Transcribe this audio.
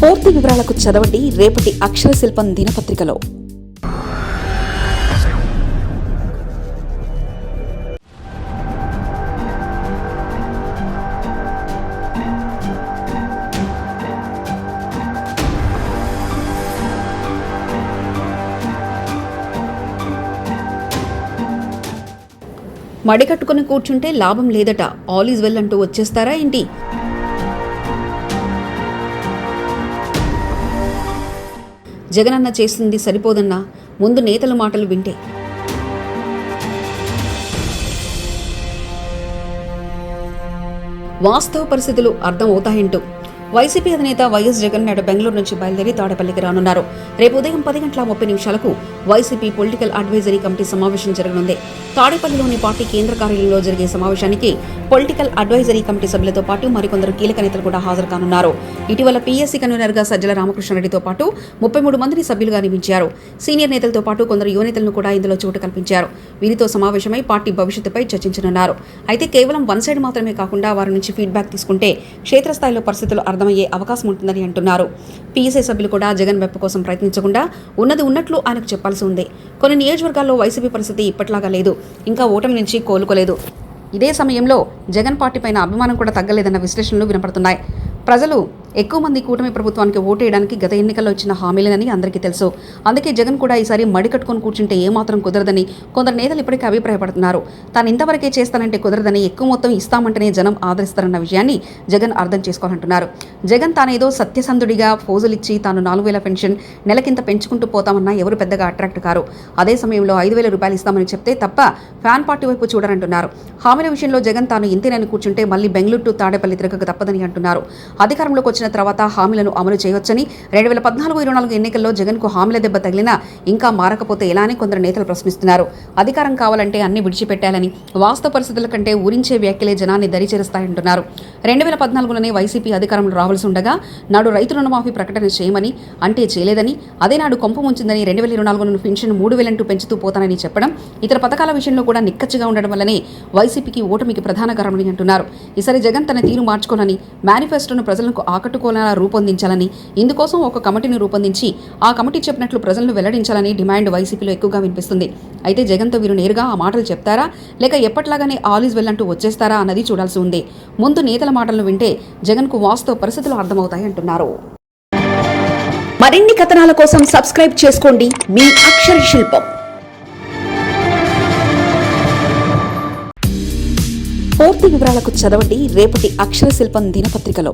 పూర్తి వివరాలకు చదవండి రేపటి అక్షర శిల్పం దినపత్రికలో. మడికట్టుకుని కూర్చుంటే లాభం లేదట. ఆల్ ఈజ్ వెల్ అంటూ వచ్చేస్తారా ఏంటి? జగనన్న చేసింది సరిపోదన్నా ముందు నేతల మాటలు వింటే. వాస్తవ పరిస్థితులు అర్థం అవుతాయంటూ వైసీపీ అధినేత వైఎస్ జగన్ నాయుడు బెంగళూరు నుంచి బయలుదేరి తాడేపల్లికి రానున్నారు. రేపు ఉదయం పది గంటల ముప్పై నిమిషాలకు వైసీపీ పొలిటికల్ అడ్వైజరీ కమిటీ సమావేశం జరగనుంది. తాడేపల్లిలోని పార్టీ కేంద్ర కార్యాలయంలో జరిగే సమావేశానికి పొలిటికల్ అడ్వైజరీ కమిటీ సభ్యులతో పాటు మరికొందరు కీలక నేతలు కూడా హాజరు కానున్నారు. ఇటీవల పీఎస్సీ కన్వీనర్గా సజ్జల రామకృష్ణారెడ్డితో పాటు ముప్పై మూడు మందిని సభ్యులుగా నియమించారు. సీనియర్ నేతలతో పాటు కొందరు యువనేతలను కూడా ఇందులో చోటు కల్పించారు. వీరితో సమావేశమై పార్టీ భవిష్యత్తుపై చర్చించనున్నారు. అయితే కేవలం వన్ సైడ్ మాత్రమే కాకుండా వారి నుంచి ఫీడ్బ్యాక్ తీసుకుంటే క్షేత్రస్థాయిలో పరిస్థితులు అర్థమయ్యే అవకాశం ఉంటుందని అంటున్నారు. పీసీ సభ్యులు కూడా జగన్ వెప్ప కోసం ప్రయత్నించకుండా ఉన్నది ఉన్నట్లు ఆయనకు చెప్పాల్సి ఉంది. కొన్ని నియోజకవర్గాల్లో వైసీపీ పరిస్థితి ఇప్పట్లాగా లేదు. ఇంకా ఓటమి నుంచి కోలుకోలేదు. ఇదే సమయంలో జగన్ పార్టీ పైన అభిమానం కూడా తగ్గలేదన్న విశ్లేషణలు వినపడుతున్నాయి. ప్రజలు ఎక్కువ మంది కూటమి ప్రభుత్వానికి ఓటేయడానికి గత ఎన్నికల్లో ఇచ్చిన హామీలేనని అందరికీ తెలుసు. అందుకే జగన్ కూడా ఈసారి మడి కట్టుకొని కూర్చుంటే ఏమాత్రం కుదరదని కొందరు నేతలు ఇప్పటికే అభిప్రాయపడుతున్నారు. తాను ఇంతవరకే చేస్తానంటే కుదరదని ఎక్కువ మొత్తం ఇస్తామంటేనే జనం ఆదరిస్తారన్న విషయాన్ని జగన్ అర్థం చేసుకోవాలంటున్నారు. జగన్ తానేదో సత్యసంధుడిగా ఫోజులిచ్చి తాను నాలుగు వేల పెన్షన్ నెలకింత పెంచుకుంటూ పోతామన్నా ఎవరు పెద్దగా అట్రాక్ట్ కారు. అదే సమయంలో ఐదు వేల రూపాయలు ఇస్తామని చెప్తే తప్ప ఫ్యాన్ పార్టీ వైపు చూడరంటున్నారు. హామీల విషయంలో జగన్ తాను ఇంతేనని కూర్చుంటే మళ్ళీ బెంగళూరు టు తాడేపల్లి తిరగక తప్పదని అంటున్నారు. అధికారంలోకి వచ్చిన తర్వాత హామీలను అమలు చేయవచ్చని రెండు వేల పద్నాలుగు ఇరవై నాలుగు ఎన్నికల్లో జగన్కు హామీల దెబ్బ తగిలినా ఇంకా మారకపోతే ఎలా అని కొందరు నేతలు ప్రశ్నిస్తున్నారు. అధికారం కావాలంటే అన్ని విడిచిపెట్టాలని వాస్తవ పరిస్థితుల కంటే ఊరించే వ్యాఖ్యలే జనాన్ని దరిచేరుస్తాయంటున్నారు. రెండు వేల పద్నాలుగులోనే వైసీపీ అధికారంలో రావాల్సి ఉండగా నాడు రైతు రుణమాఫీ ప్రకటన చేయమని అంటే చేయలేదని అదే నాడు కొంప ముంచిందని రెండు వేల ఇరవై నాలుగు పెన్షన్ మూడు వేలంటూ పెంచుతూ పోతానని చెప్పడం ఇతర పథకాల విషయంలో కూడా నిక్కచ్చిగా ఉండడం వల్లనే వైసీపీకి ఓటమికి ప్రధాన కారణమని అంటున్నారు. ఈసారి జగన్ తన తీరు మార్చుకోనని మేనిఫెస్టోను ప్రజలకు ఆకట్టుకోవాలని రూపొందించాలని ఇందుకోసం ఒక కమిటీని రూపొందించి ఆ కమిటీ చెప్పినట్లు ప్రజలను వెల్లడించాలని డిమాండ్ వైసీపీలో ఎక్కువగా వినిపిస్తుంది. అయితే జగన్తో వీరు నేరుగా ఆ మాటలు చెప్తారా? లేక ఎప్పట్లాగానే ఆల్ ఈజ్ వెల్ అంటూ వచ్చేస్తారా అన్నది చూడాల్సి ఉంది. ముందు నేతల మాటలను వింటే జగన్కు వాస్తవ పరిస్థితులు అర్థమవుతాయి అంటున్నారు. మరిన్ని కథనాల కోసం సబ్స్క్రైబ్ చేసుకోండి మీ అక్షర శిల్పం. పూర్తి వివరాలకు చదవండి రేపటి అక్షర శిల్పం దినపత్రికలో.